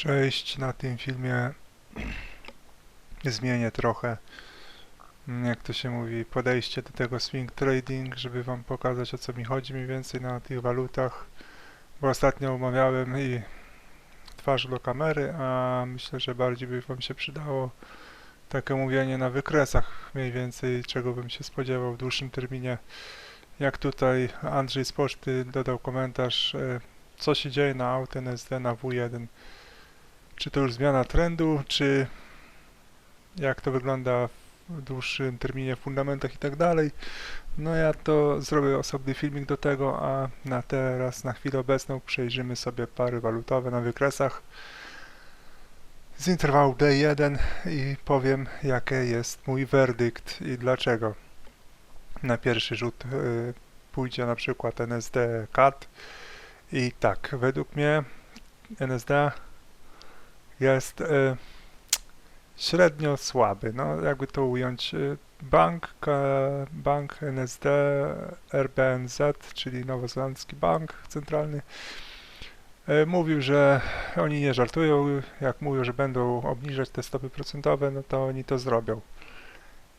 Cześć, na tym filmie zmienię trochę, jak to się mówi, podejście do tego swing trading, żeby wam pokazać o co mi chodzi mniej więcej na tych walutach, bo ostatnio umawiałem i twarz do kamery, a myślę, że bardziej by wam się przydało takie mówienie na wykresach mniej więcej, czego bym się spodziewał w dłuższym terminie. Jak tutaj Andrzej z Poczty dodał komentarz, e, co się dzieje na Aut NSD na W1 czy to już zmiana trendu, czy jak to wygląda w dłuższym terminie, w fundamentach i tak dalej. No ja to zrobię osobny filmik do tego, a na teraz, na chwilę obecną przejrzymy sobie pary walutowe na wykresach z interwału D1 i powiem jaki jest mój werdykt i dlaczego. Na pierwszy rzut y, pójdzie na przykład NSD CAT i tak, według mnie NSD jest e, średnio słaby. No, jakby to ująć, e, bank, bank NSD, RBNZ, czyli Nowozelandzki Bank Centralny, e, mówił, że oni nie żartują, jak mówią, że będą obniżać te stopy procentowe, no to oni to zrobią.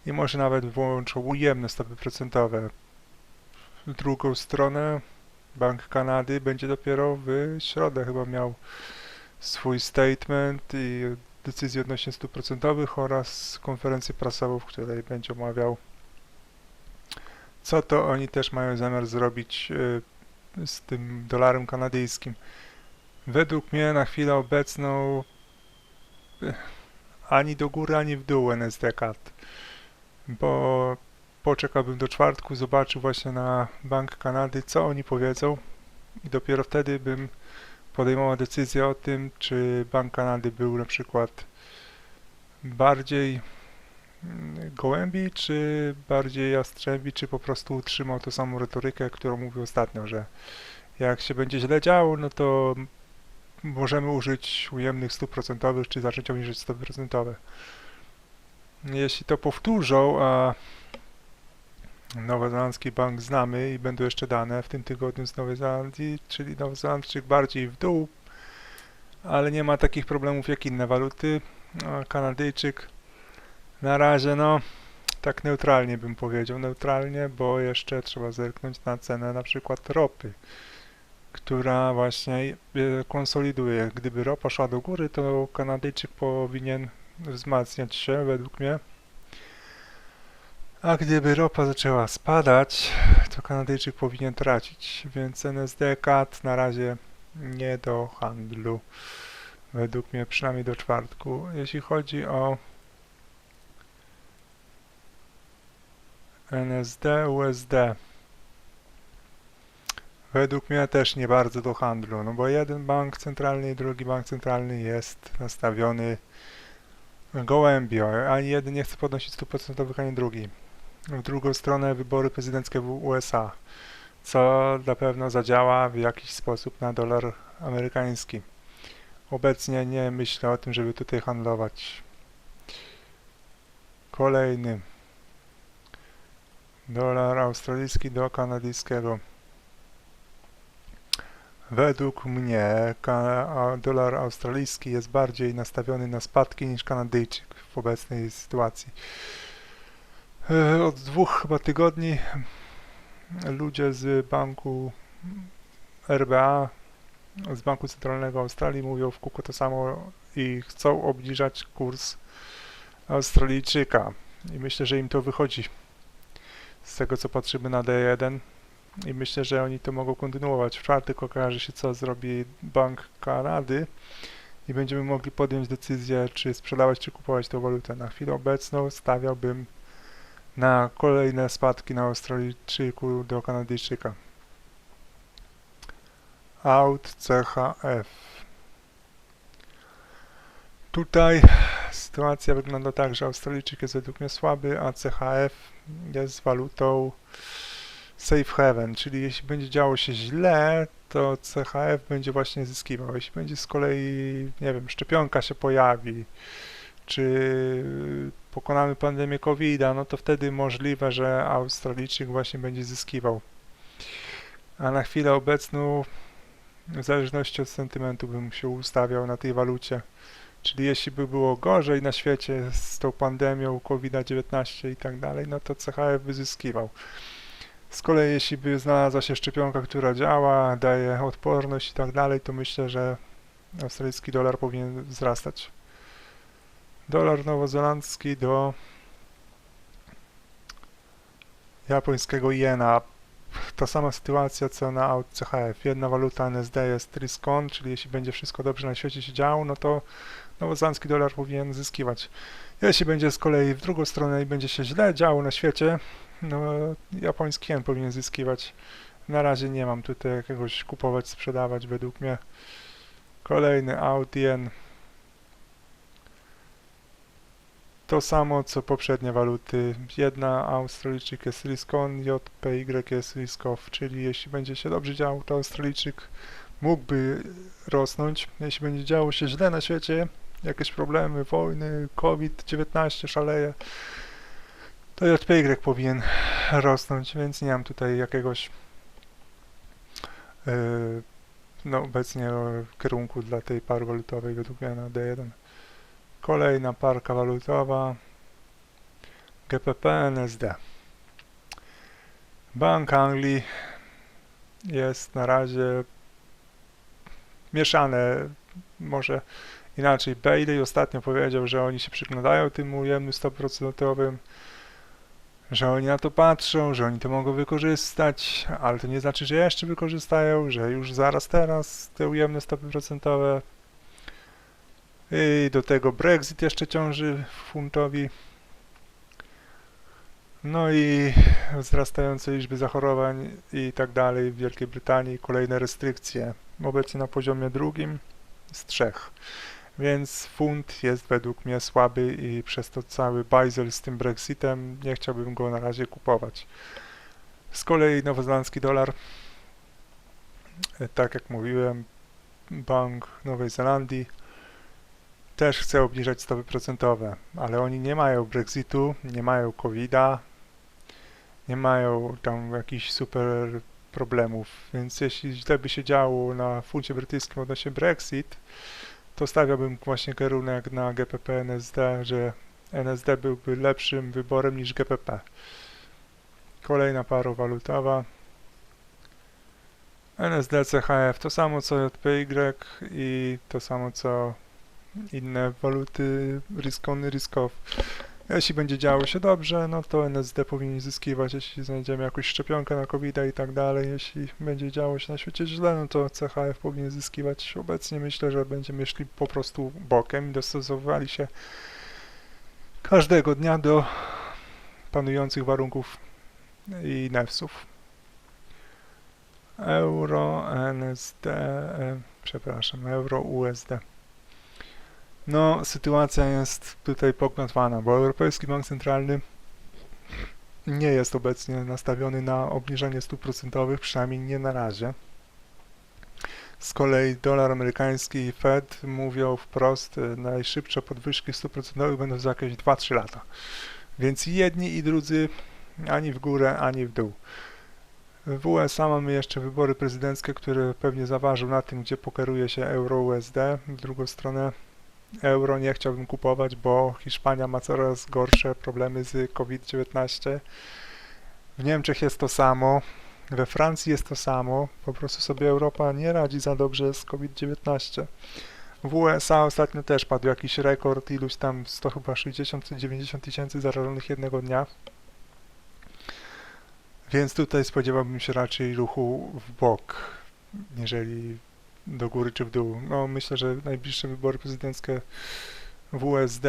I może nawet włączą ujemne stopy procentowe. W drugą stronę Bank Kanady będzie dopiero w środę chyba miał swój statement i decyzję odnośnie stóp procentowych oraz konferencję prasową, w której będzie omawiał co to oni też mają zamiar zrobić y, z tym dolarem kanadyjskim. Według mnie na chwilę obecną y, ani do góry, ani w dół NSD CAD, bo poczekałbym do czwartku, zobaczył właśnie na Bank Kanady, co oni powiedzą i dopiero wtedy bym podejmował decyzję o tym, czy Bank Kanady był na przykład bardziej mm, gołębi, czy bardziej jastrzębi, czy po prostu utrzymał tą samą retorykę, którą mówił ostatnio, że jak się będzie źle działo, no to możemy użyć ujemnych stóp procentowych, czy zacząć obniżyć stopy procentowe. Jeśli to powtórzą, a Nowozelandzki bank znamy i będą jeszcze dane w tym tygodniu z Nowej Zelandii, czyli Nowozelandczyk bardziej w dół, ale nie ma takich problemów jak inne waluty. A Kanadyjczyk na razie no tak neutralnie bym powiedział, neutralnie, bo jeszcze trzeba zerknąć na cenę na przykład ropy, która właśnie e, konsoliduje. Gdyby ropa szła do góry, to Kanadyjczyk powinien wzmacniać się według mnie. A gdyby ropa zaczęła spadać, to Kanadyjczyk powinien tracić, więc NSD CAD na razie nie do handlu, według mnie przynajmniej do czwartku. Jeśli chodzi o NSD, USD, według mnie też nie bardzo do handlu, no bo jeden bank centralny i drugi bank centralny jest nastawiony gołębio, ani jeden nie chce podnosić stóp procentowych, ani drugi w drugą stronę wybory prezydenckie w USA, co na pewno zadziała w jakiś sposób na dolar amerykański. Obecnie nie myślę o tym, żeby tutaj handlować. Kolejny. Dolar australijski do kanadyjskiego. Według mnie dolar australijski jest bardziej nastawiony na spadki niż kanadyjczyk w obecnej sytuacji. E, od dwóch chyba tygodni ludzie z banku RBA, z Banku Centralnego Australii mówią w kółko to samo i chcą obniżać kurs Australijczyka. I myślę, że im to wychodzi z tego, co patrzymy na D1 i myślę, że oni to mogą kontynuować. W czwartek okaże się, co zrobi Bank Kanady i będziemy mogli podjąć decyzję, czy sprzedawać, czy kupować tę walutę. Na chwilę obecną stawiałbym na kolejne spadki na Australijczyku do Kanadyjczyka. Out CHF. Tutaj sytuacja wygląda tak, że Australijczyk jest według mnie słaby, a CHF jest walutą safe haven, czyli jeśli będzie działo się źle, to CHF będzie właśnie zyskiwał. Jeśli będzie z kolei, nie wiem, szczepionka się pojawi, czy pokonamy pandemię covid no to wtedy możliwe, że Australijczyk właśnie będzie zyskiwał. A na chwilę obecną w zależności od sentymentu bym się ustawiał na tej walucie. Czyli jeśli by było gorzej na świecie z tą pandemią COVID-19 i tak dalej, no to CHF by zyskiwał. Z kolei jeśli by znalazła się szczepionka, która działa, daje odporność i tak dalej, to myślę, że australijski dolar powinien wzrastać. Dolar nowozelandzki do japońskiego jena. Ta sama sytuacja co na CHF. Jedna waluta NSD jest risk-on, czyli jeśli będzie wszystko dobrze na świecie się działo, no to nowozelandzki dolar powinien zyskiwać. Jeśli będzie z kolei w drugą stronę i będzie się źle działo na świecie, no japoński jen powinien zyskiwać. Na razie nie mam tutaj jakiegoś kupować, sprzedawać według mnie. Kolejny out yen. To samo co poprzednie waluty. Jedna Australijczyk jest risk on, JPY jest risk off, czyli jeśli będzie się dobrze działo, to Australijczyk mógłby rosnąć. Jeśli będzie działo się źle na świecie, jakieś problemy, wojny, COVID-19 szaleje, to JPY powinien rosnąć, więc nie mam tutaj jakiegoś yy, no obecnie kierunku dla tej pary walutowej według mnie na D1. Kolejna parka walutowa GPP NSD. Bank Anglii jest na razie mieszane, może inaczej. Bailey ostatnio powiedział, że oni się przyglądają tym ujemnym stop procentowym, że oni na to patrzą, że oni to mogą wykorzystać, ale to nie znaczy, że jeszcze wykorzystają, że już zaraz teraz te ujemne stopy procentowe i do tego Brexit jeszcze ciąży funtowi. No i wzrastające liczby zachorowań i tak dalej w Wielkiej Brytanii, kolejne restrykcje, obecnie na poziomie drugim z trzech. Więc funt jest według mnie słaby i przez to cały bajzel z tym Brexitem nie chciałbym go na razie kupować. Z kolei nowozelandzki dolar, e, tak jak mówiłem, Bank Nowej Zelandii też chce obniżać stopy procentowe, ale oni nie mają Brexitu, nie mają COVID-a, nie mają tam jakichś super problemów, więc jeśli źle by się działo na funcie brytyjskim odnośnie Brexit, to stawiałbym właśnie kierunek na GPP NSD, że NSD byłby lepszym wyborem niż GPP. Kolejna para walutowa. NSD CHF to samo co JPY i to samo co inne waluty risk on, risk off. Jeśli będzie działo się dobrze, no to NSD powinien zyskiwać, jeśli znajdziemy jakąś szczepionkę na covid i tak dalej. Jeśli będzie działo się na świecie źle, no to CHF powinien zyskiwać. Obecnie myślę, że będziemy szli po prostu bokiem i dostosowywali się każdego dnia do panujących warunków i nefsów. Euro, NSD, e, przepraszam, euro, USD. No, sytuacja jest tutaj pogmatwana, bo Europejski Bank Centralny nie jest obecnie nastawiony na obniżenie stóp procentowych, przynajmniej nie na razie. Z kolei dolar amerykański i Fed mówią wprost, e, najszybsze podwyżki stóp procentowych będą za jakieś 2-3 lata. Więc jedni i drudzy ani w górę, ani w dół. W USA mamy jeszcze wybory prezydenckie, które pewnie zaważą na tym, gdzie pokeruje się euro-USD. W drugą stronę euro nie chciałbym kupować, bo Hiszpania ma coraz gorsze problemy z COVID-19. W Niemczech jest to samo, we Francji jest to samo, po prostu sobie Europa nie radzi za dobrze z COVID-19. W USA ostatnio też padł jakiś rekord, iluś tam 100 chyba 60 czy 90 tysięcy zarażonych jednego dnia. Więc tutaj spodziewałbym się raczej ruchu w bok, jeżeli do góry czy w dół. No myślę, że najbliższe wybory prezydenckie w USD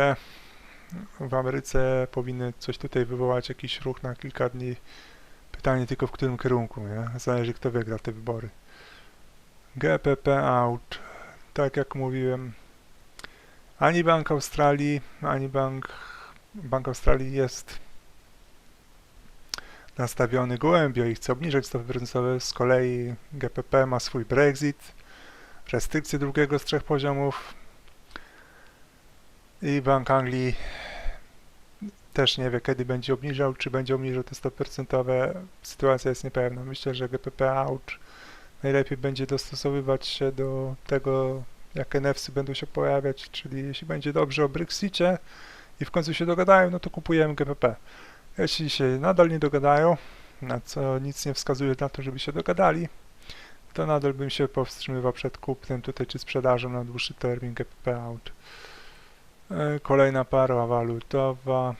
w Ameryce powinny coś tutaj wywołać, jakiś ruch na kilka dni. Pytanie tylko w którym kierunku, nie? Zależy kto wygra te wybory. GPP out. Tak jak mówiłem, ani Bank Australii, ani Bank, Bank Australii jest nastawiony gołębio i chce obniżać stopy procentowe. Z kolei GPP ma swój Brexit, restrykcje drugiego z trzech poziomów i Bank Anglii też nie wie, kiedy będzie obniżał, czy będzie obniżał te stopy procentowe. Sytuacja jest niepewna. Myślę, że GPP out najlepiej będzie dostosowywać się do tego, jak NFC będą się pojawiać, czyli jeśli będzie dobrze o Brexicie i w końcu się dogadają, no to kupujemy GPP. Jeśli się nadal nie dogadają, na co nic nie wskazuje na to, żeby się dogadali, to nadal bym się powstrzymywał przed kupnem tutaj czy sprzedażą na dłuższy termin GPP out. E, Kolejna para walutowa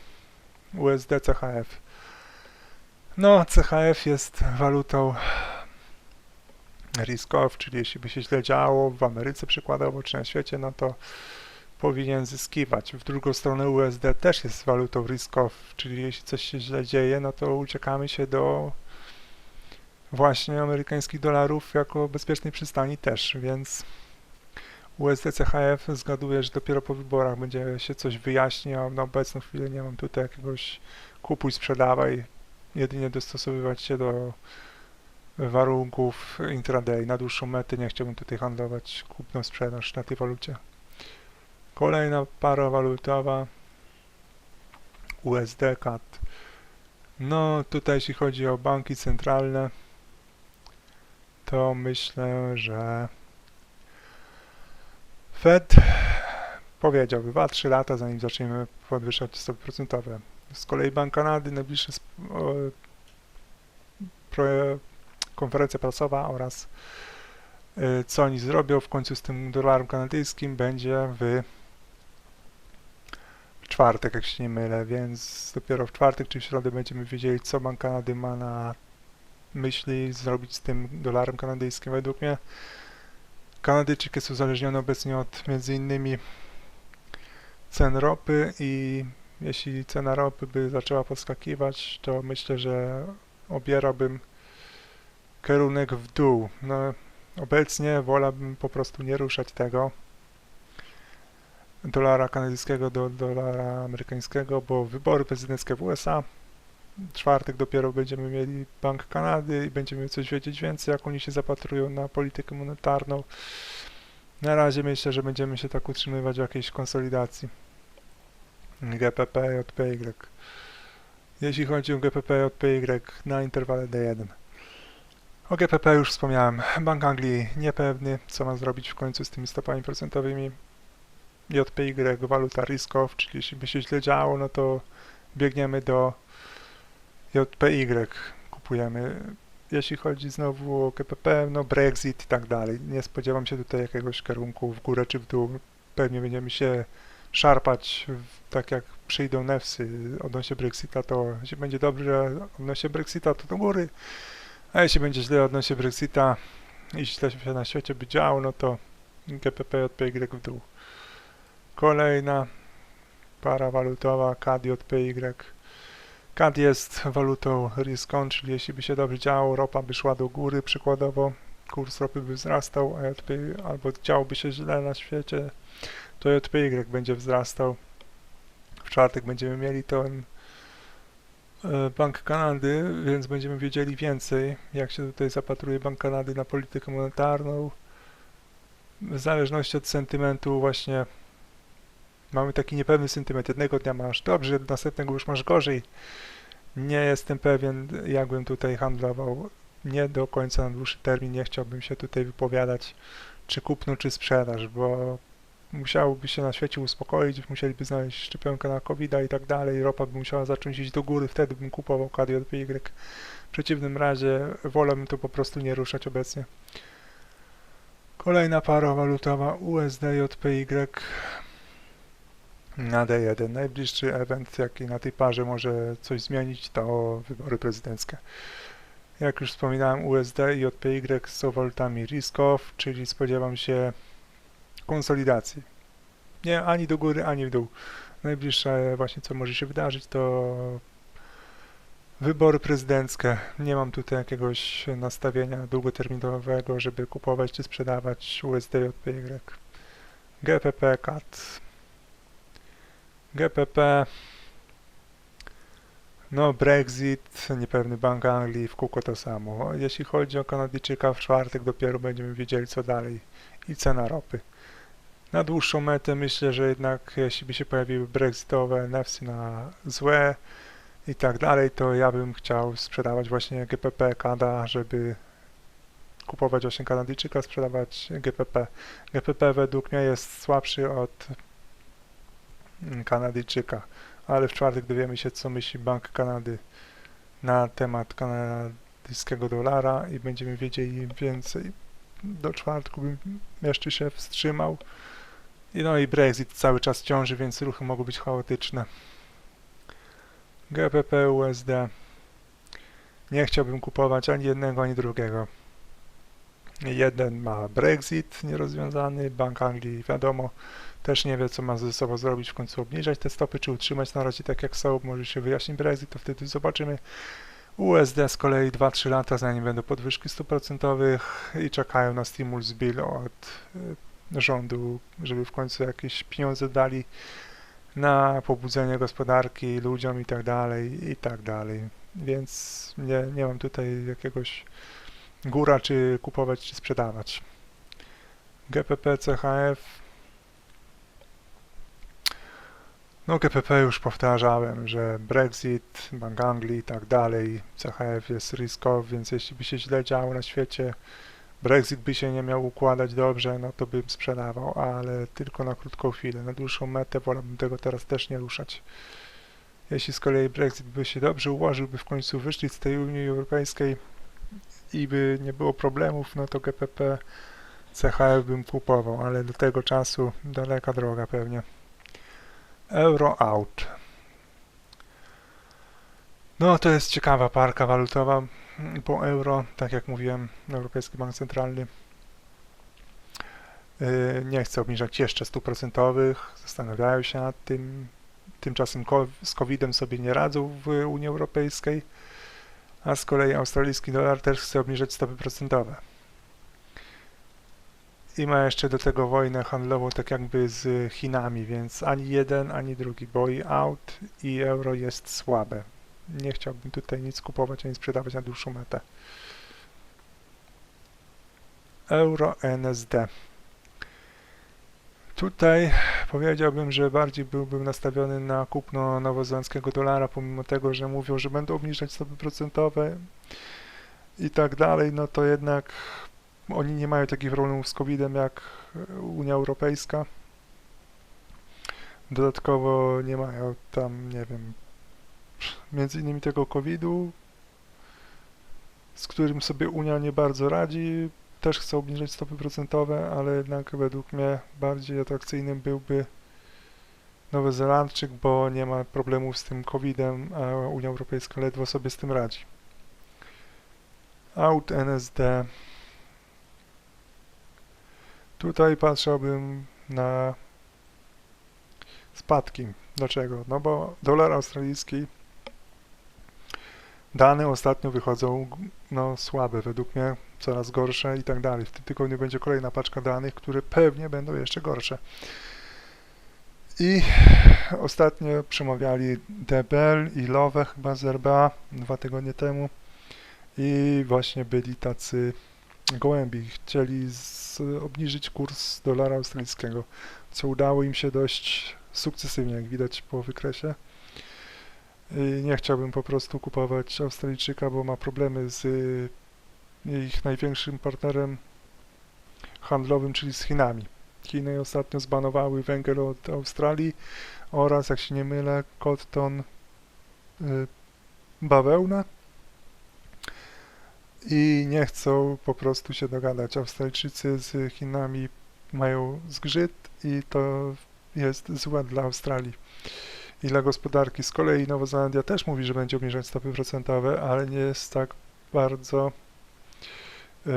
USD CHF. No, CHF jest walutą risk off, czyli jeśli by się źle działo w Ameryce przykładowo, czy na świecie, no to powinien zyskiwać. W drugą stronę USD też jest walutą risk off, czyli jeśli coś się źle dzieje, no to uciekamy się do właśnie amerykańskich dolarów jako bezpiecznej przystani też, więc USD CHF zgaduję, że dopiero po wyborach będzie się coś wyjaśni, a na obecną chwilę nie mam tutaj jakiegoś kupuj, sprzedawaj, jedynie dostosowywać się do warunków intraday. Na dłuższą metę nie chciałbym tutaj handlować kupno sprzedaż na tej walucie. Kolejna para walutowa USD CAD. No tutaj jeśli chodzi o banki centralne, to myślę, że Fed powiedział 2-3 lata zanim zaczniemy podwyższać stopy procentowe. Z kolei Bank Kanady pro, konferencja prasowa oraz y, co oni zrobią w końcu z tym dolarem kanadyjskim będzie w czwartek, jak się nie mylę, więc dopiero w czwartek czy w środę będziemy wiedzieli, co Bank Kanady ma na myśli zrobić z tym dolarem kanadyjskim. Według mnie Kanadyjczyk jest uzależniony obecnie od między innymi cen ropy i jeśli cena ropy by zaczęła podskakiwać, to myślę, że obierałbym kierunek w dół. No, obecnie wolałbym po prostu nie ruszać tego dolara kanadyjskiego do dolara amerykańskiego, bo wybory prezydenckie w USA czwartek dopiero będziemy mieli Bank Kanady i będziemy coś wiedzieć więcej, jak oni się zapatrują na politykę monetarną. Na razie myślę, że będziemy się tak utrzymywać w jakiejś konsolidacji. GPP, JPY. Jeśli chodzi o GPP, JPY na interwale D1. O GPP już wspomniałem. Bank Anglii niepewny, co ma zrobić w końcu z tymi stopami procentowymi. JPY, waluta risk off, czyli jeśli by się źle działo, no to biegniemy do JPY, kupujemy. Jeśli chodzi znowu o GPP, no Brexit i tak dalej. Nie spodziewam się tutaj jakiegoś kierunku w górę czy w dół. Pewnie będziemy się szarpać, tak jak przyjdą nefsy odnośnie Brexita, to jeśli będzie dobrze odnośnie Brexita, to do góry, a jeśli będzie źle odnośnie Brexita i źle się na świecie by działo, no to GPP JPY w dół. Kolejna para walutowa CAD JPY. CAD jest walutą risk on, czyli jeśli by się dobrze działo, ropa by szła do góry przykładowo, kurs ropy by wzrastał, a JPY, albo działoby się źle na świecie, to JPY będzie wzrastał. W czwartek będziemy mieli ten e, Bank Kanady, więc będziemy wiedzieli więcej, jak się tutaj zapatruje Bank Kanady na politykę monetarną. W zależności od sentymentu właśnie mamy taki niepewny sentyment. Jednego dnia masz dobrze, następnego już masz gorzej. Nie jestem pewien, jakbym tutaj handlował. Nie do końca na dłuższy termin nie chciałbym się tutaj wypowiadać, czy kupno, czy sprzedaż, bo musiałoby się na świecie uspokoić, musieliby znaleźć szczepionkę na covid i tak dalej, ropa by musiała zacząć iść do góry, wtedy bym kupował KDJPY. W przeciwnym razie wolałbym to po prostu nie ruszać obecnie. Kolejna para walutowa USD-JPY na D1. Najbliższy event, jaki na tej parze może coś zmienić, to wybory prezydenckie. Jak już wspominałem, USD i JPY są walutami risk off, czyli spodziewam się konsolidacji. Nie ani do góry, ani w dół. Najbliższe właśnie co może się wydarzyć to wybory prezydenckie. Nie mam tutaj jakiegoś nastawienia długoterminowego, żeby kupować czy sprzedawać USD JPY. GPP CAD. GPP no Brexit, niepewny Bank Anglii, w kółko to samo. Jeśli chodzi o Kanadyjczyka, w czwartek dopiero będziemy wiedzieli co dalej i cena ropy. Na dłuższą metę myślę, że jednak jeśli by się pojawiły brexitowe nefsy na złe i tak dalej, to ja bym chciał sprzedawać właśnie GPP KADA, żeby kupować właśnie Kanadyjczyka, sprzedawać GPP. GPP według mnie jest słabszy od Kanadyjczyka, ale w czwartek dowiemy się, co myśli Bank Kanady na temat kanadyjskiego dolara i będziemy wiedzieli więcej. Do czwartku bym jeszcze się wstrzymał. No i Brexit cały czas ciąży, więc ruchy mogą być chaotyczne. GPP USD. Nie chciałbym kupować ani jednego, ani drugiego. Jeden ma Brexit nierozwiązany, Bank Anglii wiadomo, też nie wie co ma ze sobą zrobić, w końcu obniżać te stopy, czy utrzymać na razie tak jak są, może się wyjaśni Brexit, to wtedy zobaczymy. USD z kolei 2-3 lata zanim będą podwyżki procentowych i czekają na stimulus bill od y, rządu, żeby w końcu jakieś pieniądze dali na pobudzenie gospodarki ludziom i tak dalej, i tak dalej. Więc nie, nie mam tutaj jakiegoś góra, czy kupować, czy sprzedawać. GPP, CHF. No GPP już powtarzałem, że Brexit, Bank Anglii i tak dalej, CHF jest ryskowy, więc jeśli by się źle działo na świecie, Brexit by się nie miał układać dobrze, no to bym sprzedawał, ale tylko na krótką chwilę. Na dłuższą metę wolałbym tego teraz też nie ruszać. Jeśli z kolei Brexit by się dobrze ułożył, by w końcu wyszli z tej Unii Europejskiej i by nie było problemów, no to GPP CHF bym kupował, ale do tego czasu daleka droga pewnie. Euro out. No to jest ciekawa parka walutowa po euro, tak jak mówiłem, Europejski Bank Centralny yy, nie chce obniżać jeszcze stóp procentowych, zastanawiają się nad tym. Tymczasem z COVID-em sobie nie radzą w Unii Europejskiej, a z kolei australijski dolar też chce obniżać stopy procentowe. I ma jeszcze do tego wojnę handlową tak jakby z Chinami, więc ani jeden, ani drugi boi out i euro jest słabe nie chciałbym tutaj nic kupować ani sprzedawać na dłuższą metę. Euro NSD. Tutaj powiedziałbym, że bardziej byłbym nastawiony na kupno nowozelandzkiego dolara, pomimo tego, że mówią, że będą obniżać stopy procentowe i tak dalej, no to jednak oni nie mają takich problemów z COVID-em jak Unia Europejska. Dodatkowo nie mają tam, nie wiem, między innymi tego COVID-u, z którym sobie Unia nie bardzo radzi. Też chce obniżyć stopy procentowe, ale jednak według mnie bardziej atrakcyjnym byłby Nowy Zelandczyk, bo nie ma problemów z tym COVID-em, a Unia Europejska ledwo sobie z tym radzi. Out NSD. Tutaj patrzyłbym na spadki. Dlaczego? No bo dolar australijski Dane ostatnio wychodzą no, słabe, według mnie coraz gorsze i tak dalej. W tym tygodniu będzie kolejna paczka danych, które pewnie będą jeszcze gorsze. I ostatnio przemawiali DBL i Lowe chyba z RBA dwa tygodnie temu i właśnie byli tacy gołębi. Chcieli z, obniżyć kurs dolara australijskiego, co udało im się dość sukcesywnie, jak widać po wykresie. Y, nie chciałbym po prostu kupować Australijczyka, bo ma problemy z y, ich największym partnerem handlowym, czyli z Chinami. Chiny ostatnio zbanowały węgiel od Australii oraz, jak się nie mylę, kotton, y, bawełnę i nie chcą po prostu się dogadać. Australijczycy z Chinami mają zgrzyt i to jest złe dla Australii i dla gospodarki. Z kolei Nowa Zelandia też mówi, że będzie obniżać stopy procentowe, ale nie jest tak bardzo y,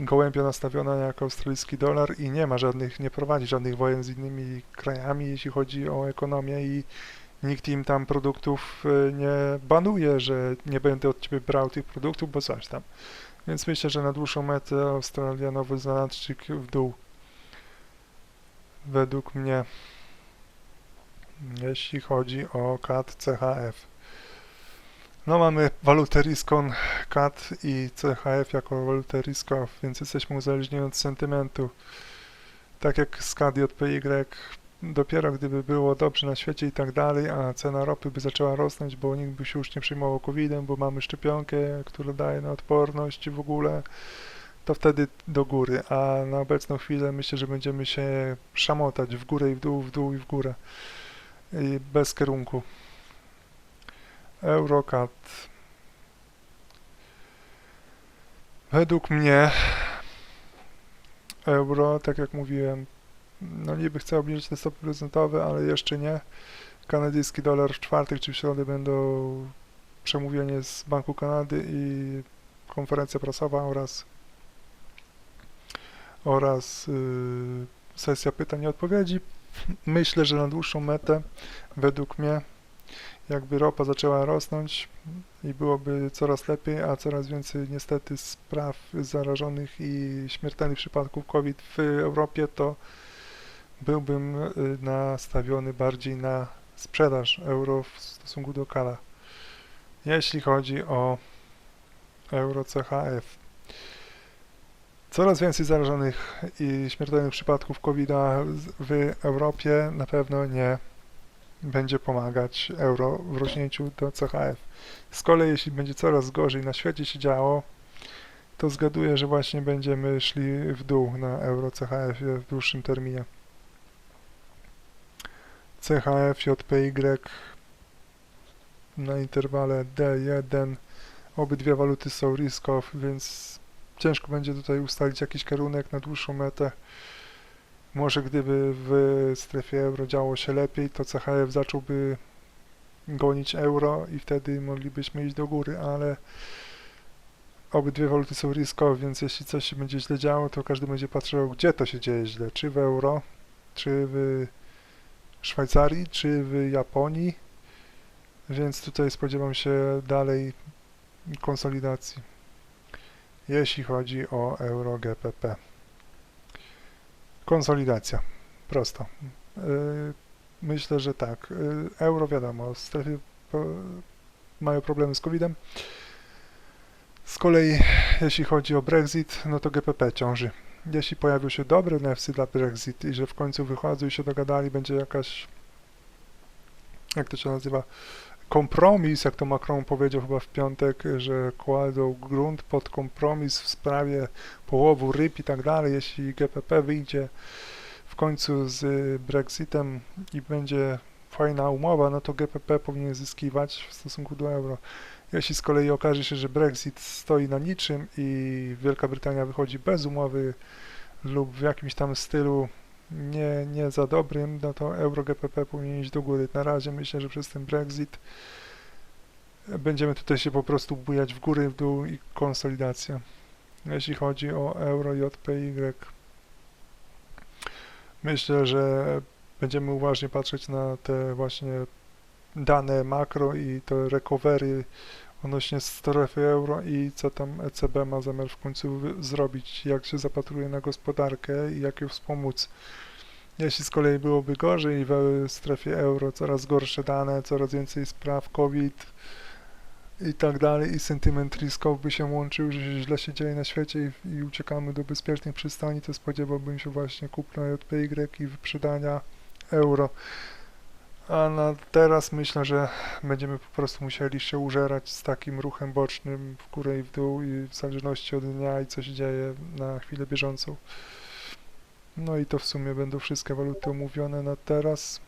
gołębio nastawiona jak australijski dolar i nie ma żadnych, nie prowadzi żadnych wojen z innymi krajami, jeśli chodzi o ekonomię i nikt im tam produktów y, nie banuje, że nie będę od ciebie brał tych produktów, bo coś tam. Więc myślę, że na dłuższą metę Australia, Nowy w dół. Według mnie jeśli chodzi o CAD CHF. No mamy walutę Riskon CAD i CHF jako walutę Risko, więc jesteśmy uzależnieni od sentymentu. Tak jak z CAD i od PY, dopiero gdyby było dobrze na świecie i tak dalej, a cena ropy by zaczęła rosnąć, bo nikt by się już nie przejmował COVID-em, bo mamy szczepionkę, która daje na odporność w ogóle, to wtedy do góry, a na obecną chwilę myślę, że będziemy się szamotać w górę i w dół, w dół i w górę. I bez kierunku. Eurocat. Według mnie euro, tak jak mówiłem, no niby chcę obniżyć te stopy procentowe, ale jeszcze nie. Kanadyjski dolar w czwartek czy w środę będą przemówienie z Banku Kanady i konferencja prasowa oraz oraz yy, sesja pytań i odpowiedzi. Myślę, że na dłuższą metę, według mnie, jakby ropa zaczęła rosnąć i byłoby coraz lepiej, a coraz więcej niestety spraw zarażonych i śmiertelnych przypadków COVID w Europie, to byłbym y, nastawiony bardziej na sprzedaż euro w stosunku do kala. Jeśli chodzi o euro CHF, coraz więcej zarażonych i śmiertelnych przypadków covid w Europie na pewno nie będzie pomagać euro w rośnięciu do CHF. Z kolei jeśli będzie coraz gorzej na świecie się działo, to zgaduję, że właśnie będziemy szli w dół na euro CHF w dłuższym terminie. CHF, JPY na interwale D1. Obydwie waluty są risk off, więc ciężko będzie tutaj ustalić jakiś kierunek na dłuższą metę. Może gdyby w strefie euro działo się lepiej, to CHF zacząłby gonić euro i wtedy moglibyśmy iść do góry, ale obydwie waluty są riskowe, więc jeśli coś się będzie źle działo, to każdy będzie patrzył, gdzie to się dzieje źle, czy w euro, czy w Szwajcarii, czy w Japonii, więc tutaj spodziewam się dalej konsolidacji, jeśli chodzi o euro GPP. Konsolidacja, prosto. Yy, Myślę, że tak. Yy, Euro wiadomo, strefy mają problemy z COVID-em. Z kolei, jeśli chodzi o Brexit, no to GPP ciąży. Jeśli pojawią się dobre newsy dla Brexit i że w końcu wychodzą i się dogadali, będzie jakaś, jak to się nazywa, kompromis, jak to Macron powiedział chyba w piątek, że kładą grunt pod kompromis w sprawie połowu ryb i tak dalej, jeśli GPP wyjdzie w końcu z Brexitem i będzie fajna umowa, no to GPP powinien zyskiwać w stosunku do euro. Jeśli z kolei okaże się, że Brexit stoi na niczym i Wielka Brytania wychodzi bez umowy lub w jakimś tam stylu nie, nie za dobrym, no to euro GPP powinien iść do góry. Na razie myślę, że przez ten Brexit będziemy tutaj się po prostu bujać w góry, w dół i konsolidacja. Jeśli chodzi o euro JPY, myślę, że będziemy uważnie patrzeć na te właśnie dane makro i te recovery odnośnie strefy euro i co tam ECB ma zamiar w końcu zrobić, jak się zapatruje na gospodarkę i jak ją wspomóc. Jeśli z kolei byłoby gorzej w strefie euro, coraz gorsze dane, coraz więcej spraw COVID i tak dalej i sentyment riskowy by się łączył, że źle się dzieje na świecie i, i uciekamy do bezpiecznych przystani, to spodziewałbym się właśnie kupna JPY i wyprzedania euro. A na teraz myślę, że będziemy po prostu musieli się użerać z takim ruchem bocznym w górę i w dół i w zależności od dnia i co się dzieje na chwilę bieżącą. No i to w sumie będą wszystkie waluty omówione na teraz.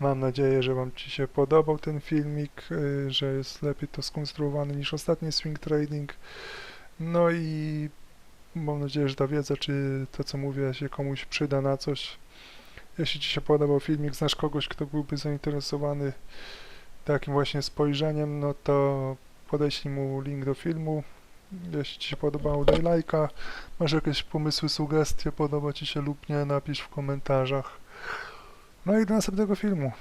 Mam nadzieję, że Wam Ci się podobał ten filmik, y, że jest lepiej to skonstruowany niż ostatni swing trading. No i mam nadzieję, że ta wiedza, czy to co mówię się komuś przyda na coś. Jeśli Ci się podobał filmik, znasz kogoś, kto byłby zainteresowany takim właśnie spojrzeniem, no to podeślij mu link do filmu. Jeśli Ci się podobało, daj lajka. Masz jakieś pomysły, sugestie, podoba Ci się lub nie, napisz w komentarzach. No i do następnego filmu.